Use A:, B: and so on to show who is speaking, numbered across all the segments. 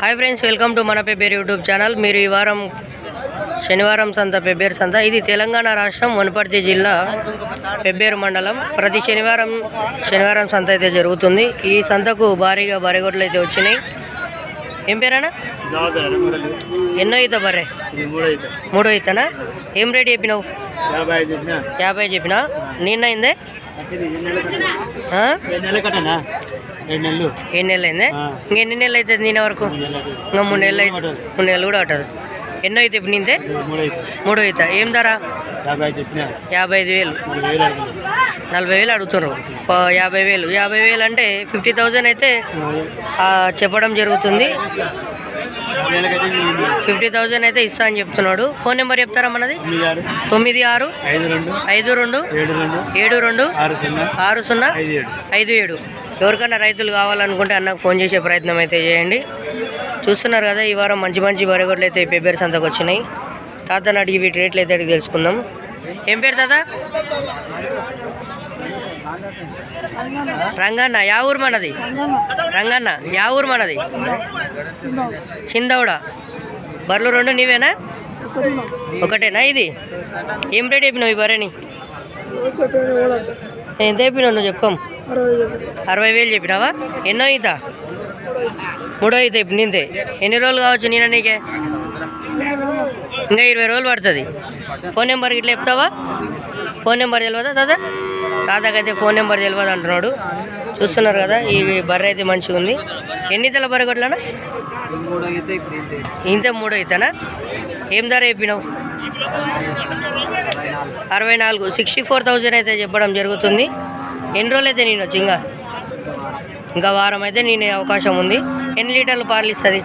A: Hi friends welcome to మన Pebbair YouTube channel. మీరు ఈ వారం శనివారం సంత పెబ్బేరు సంత. ఇది తెలంగాణ రాష్ట్రం వనపర్తి జిల్లా పెబ్బేరు మండలం. ప్రతి శనివారం శనివారం సంత అయితే జరుగుతుంది. ఈ సంతకు భారీగా బరిగొడ్లు అయితే వచ్చినాయి. ఏం పేరన్నా? ఎన్నో ఈత బర్రె? మూడో ఈతనా ఏం రేట్ చెప్పినావు? యాభై చెప్పినా? నిన్న అయిందే?
B: రెండు నెలలు.
A: ఎన్ని అయిందే?
B: ఆ.
A: ఇంకెన్ని నెలలు అవుతుంది నిన్న వరకు? ఇంకా మూడు నెలలు అయితే మూడు నెలలు. కూడా ఉంటుంది ఎన్నో అయితే ఇప్పుడు నింతే
B: మూడు
A: ఈత ఏం ధర?
B: యాభై
A: ఐదు వేలు. నలభై వేలు అడుగుతున్నారు యాభై వేలు. యాభై వేలు అంటే ఫిఫ్టీ థౌజండ్ అయితే చెప్పడం జరుగుతుంది. ఫిఫ్టీ థౌజండ్ అయితే ఇస్తా అని చెప్తున్నాడు. ఫోన్ నెంబర్ చెప్తారా మనది?
B: తొమ్మిది ఆరు. ఐదు రెండు. ఏడు రెండు. ఆరు సున్నా. ఐదు ఏడు.
A: ఎవరికైనా రైతులు కావాలనుకుంటే అన్నకు ఫోన్ చేసే ప్రయత్నం అయితే చేయండి. చూస్తున్నారు కదా ఈ వారం మంచి మంచి బరగొడ్లు అయితే పెబ్బేరు సంతకు వచ్చినాయి. తాతను అడిగి వీటి రేట్లు అయితే అడిగి తెలుసుకుందాం. ఏం పేరు తాత? రంగన్న యా ఊరు మనది? రంగన్న యా ఊరు మనది? చిందౌడ బర్రెలు రెండు నీవేనా? ఒకటేనా ఇది? ఏం రేట్ చెప్పినావు ఈ బర్రెని? ఎంత చెప్పినావు నువ్వు చెప్పుకోం అరవై వేలు చెప్పినావా? ఎన్నో ఈత? మూడో ఈత ఇప్పుడు నింతే ఎన్ని రోజులు కావచ్చు నేను నీకే? ఇంకా ఇరవై రోజులు పడుతుంది. ఫోన్ నెంబర్ ఇట్లా చెప్తావా? ఫోన్ నెంబర్ తెలియదా తాత? తాతకైతే ఫోన్ నెంబర్ తెలియదు అంటున్నాడు. చూస్తున్నారు కదా ఈ బర్రె అయితే మంచిగా ఉంది. ఎన్ని తల బర్రె కొట్లనా ఇంత మూడో అవుతానా ఏం ధర చెప్పినావు? అరవై నాలుగు. సిక్స్టీ ఫోర్ థౌజండ్ అయితే చెప్పడం జరుగుతుంది. ఎన్ని రోజులు అయితే నేను వచ్చి ఇంకా ఇంకా వారం అయితే నేను అవకాశం ఉంది. ఎన్ని లీటర్లు పాలు ఇస్తుంది?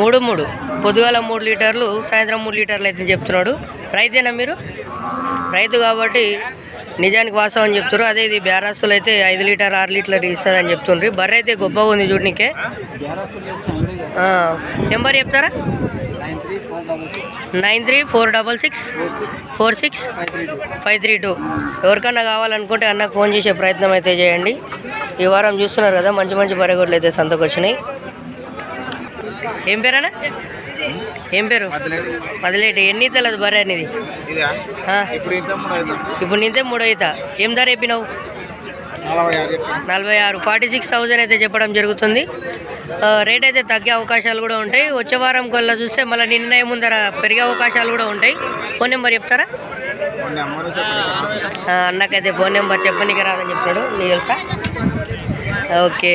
A: మూడు మూడు. పొద్దుగాల మూడు లీటర్లు సాయంత్రం మూడు లీటర్లు అయితే చెప్తున్నాడు. రైతేనా మీరు? రైతు కాబట్టి నిజానికి వాస్తవం చెప్తారు అదే ఇది బేరాస్తులు అయితే ఐదు లీటర్ ఆరు లీటర్లు ఇస్తుంది అని బర్రె అయితే గొప్పగా ఉంది చూడనికే. నెంబర్ చెప్తారా?
B: Nine three four double six.
A: Four six.
B: Five three two.
A: Five three two ఎవరికన్నా కావాలనుకుంటే అన్నకు ఫోన్ చేసే ప్రయత్నం అయితే చేయండి. ఈ వారం చూస్తున్నారు కదా మంచి మంచి బరగొడ్లు అయితే సంతకు వచ్చినాయి. ఏం పేరేనా ఏం పేరు? పదిలేటి ఎన్ని తెలదు బర్రె అనేది?
B: ఇదా
A: ఆ,
B: ఇప్పుడు ఇంత మూడు అయితే
A: ఇప్పుడు నింతే మూడో ఈత. ఏం ధర చెప్పినావు?
B: నలభై ఆరు
A: ఫార్టీ సిక్స్ థౌజండ్ అయితే చెప్పడం జరుగుతుంది. రేట్ అయితే తగ్గే అవకాశాలు కూడా ఉంటాయి. వచ్చే వారం కొల్ల చూస్తే మళ్ళీ నిర్ణయం ముందర పెరిగే అవకాశాలు కూడా ఉంటాయి. ఫోన్ నెంబర్ చెప్తారా? అన్నకైతే ఫోన్ నెంబర్ చెప్పనీకి రాదని చెప్తాడు నీకు తెలుసా? ఓకే.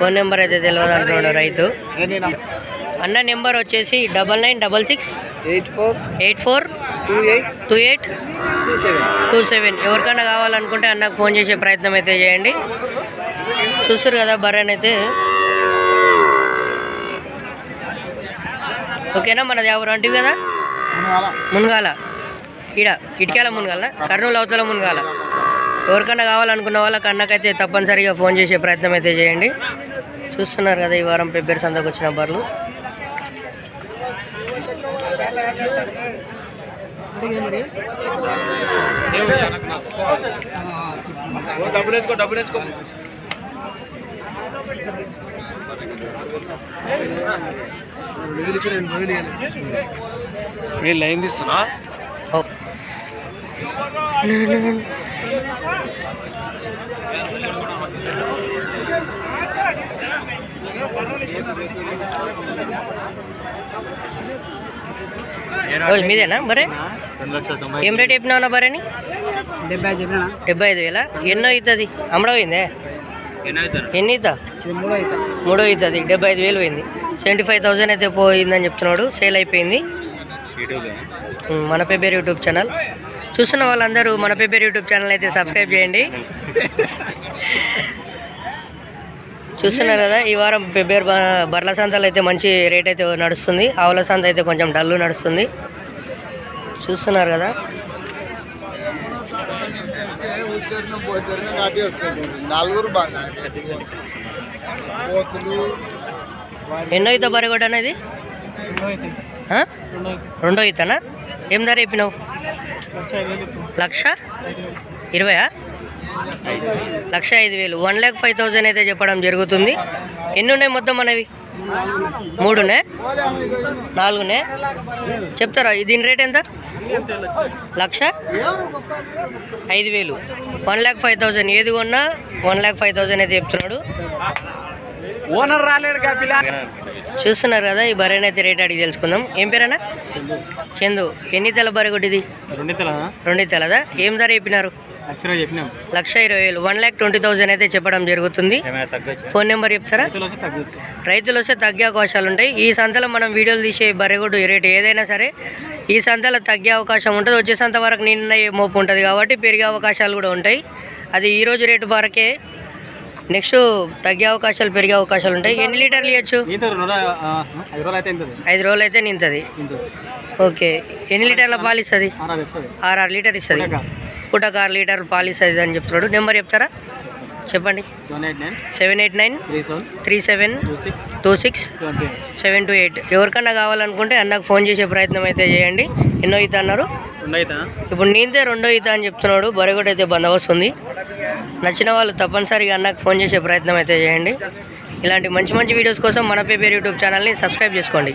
A: ఫోన్ నెంబర్ అయితే తెలియదు అంటున్నాడు రైతు. అన్న నెంబర్ వచ్చేసి double nine double six
B: eight four
A: eight four
B: two eight
A: two eight
B: two seven.
A: Two seven. ఎవరికైనా కావాలనుకుంటే అన్నకు ఫోన్ చేసే ప్రయత్నం అయితే చేయండి. చూస్తారు కదా బర్రెన్ అయితే. ఓకేనా మనది ఎవరు అంటివి కదా? మునగాల. ఈడ ఇటుకేల మునగాల కర్నూలు అవతల మునగాల. ఎవరికైనా కావాలనుకున్న వాళ్ళకి అన్నకైతే తప్పనిసరిగా ఫోన్ చేసే ప్రయత్నం అయితే చేయండి. చూస్తున్నారు కదా ఈ వారం పెబ్బేరు సంతకు వచ్చిన
B: నేను లైన్ తీస్తున్నా?
A: మీదేనా బరే?
B: తొంభై
A: ఏం రేట్ చెప్పినావు బరేని?
B: డెబ్బై చెప్పినా
A: డెబ్బై ఐదు వేల? ఎన్నో అవుతుంది? అమ్మడమైందే ఎన్ని అవుతా?
B: మూడు అవుతా.
A: మూడో అవుతుంది. డెబ్బై ఐదు వేలు పోయింది. సెవెంటీ ఫైవ్ థౌసండ్ అయితే పోయిందని చెప్తున్నాడు. సేల్ అయిపోయింది. మన పేపర్ యూట్యూబ్ ఛానల్. చూస్తున్న వాళ్ళందరూ మన పేపర్ యూట్యూబ్ ఛానల్ అయితే సబ్స్క్రైబ్ చేయండి. చూస్తున్నారు కదా ఈ వారం పెబ్బేర్ బర్ల సంతలు అయితే మంచి రేట్ అయితే నడుస్తుంది. ఆవుల సంత అయితే కొంచెం డల్ నడుస్తుంది. చూస్తున్నారు కదా. ఎన్నో ఈత బరగొడ్డ అనేది? రెండో ఈతనా? ఏం ధర చెప్పినావు? లక్ష? ఇరవయా? లక్ష ఐదు వేలు. వన్ ల్యాక్ ఫైవ్ థౌజండ్ అయితే చెప్పడం జరుగుతుంది. ఎన్ని ఉన్నాయి మొత్తం మనవి? మూడునే? నాలుగునే? చెప్తారా? దీని రేట్ ఎంత? లక్ష? ఐదు వేలు. వన్ ల్యాక్ ఫైవ్ థౌజండ్ ఏది కొన్నా? వన్ ల్యాక్ ఫైవ్ థౌజండ్ అయితే చెప్తున్నాడు.
B: ఓనర్ రాలేడు కాపిల
A: చూస్తున్నారు కదా ఈ బర్రెని అయితే రేట్ అడిగి తెలుసుకుందాం. ఏం పేరేనా చందు. ఎన్ని తెల్ల బర్రె కొట్టిది?
B: రెండు తెల
A: రెండు తెల్లదా ఏం ధర చెప్పినారు?
B: లక్ష
A: ఇరవై వేలు. వన్ ల్యాక్ ట్వంటీ థౌజండ్ అయితే చెప్పడం జరుగుతుంది. ఫోన్ నెంబర్ చెప్తారా?
B: రైతులు వస్తే
A: తగ్గే అవకాశాలు ఉంటాయి. ఈ సంతలో మనం వీడియోలు తీసే బర్రెగొడ్డు రేటు ఏదైనా సరే ఈ సంతలో తగ్గే అవకాశం ఉంటుంది. వచ్చే సంత వరకు నిన్న మోపు ఉంటుంది కాబట్టి పెరిగే అవకాశాలు కూడా ఉంటాయి. అది ఈ రోజు రేటు వరకే నెక్స్ట్ తగ్గే అవకాశాలు పెరిగే అవకాశాలు ఉంటాయి. ఎన్ని లీటర్లు ఇవ్వచ్చు
B: ఐదు రోజులు అయితే
A: నింతది. ఓకే. ఎన్ని లీటర్ల పాలు ఇస్తుంది.
B: ఆరా
A: ఆరు లీటర్ ఇస్తుంది. పూటకు ఆరు లీటర్ పాలు ఇస్తుంది అని చెప్తున్నాడు. నెంబర్ చెప్తారా? చెప్పండి.
B: Seven eight nine. Three seven. Two six. Seven two eight.
A: ఎవరికన్నా కావాలనుకుంటే అన్నకు ఫోన్ చేసే ప్రయత్నం అయితే చేయండి. ఎన్నో ఈత అన్నారు ఇప్పుడు నేనైతే రెండో ఈత అని చెప్తున్నాడు. బరగొడ్ అయితే బందోబస్తు ఉంది. నచ్చిన వాళ్ళు తప్పనిసరిగా అన్నకు ఫోన్ చేసే ప్రయత్నం అయితే చేయండి. ఇలాంటి మంచి మంచి వీడియోస్ కోసం మన పేపర్ యూట్యూబ్ ఛానల్ని సబ్స్క్రైబ్ చేసుకోండి.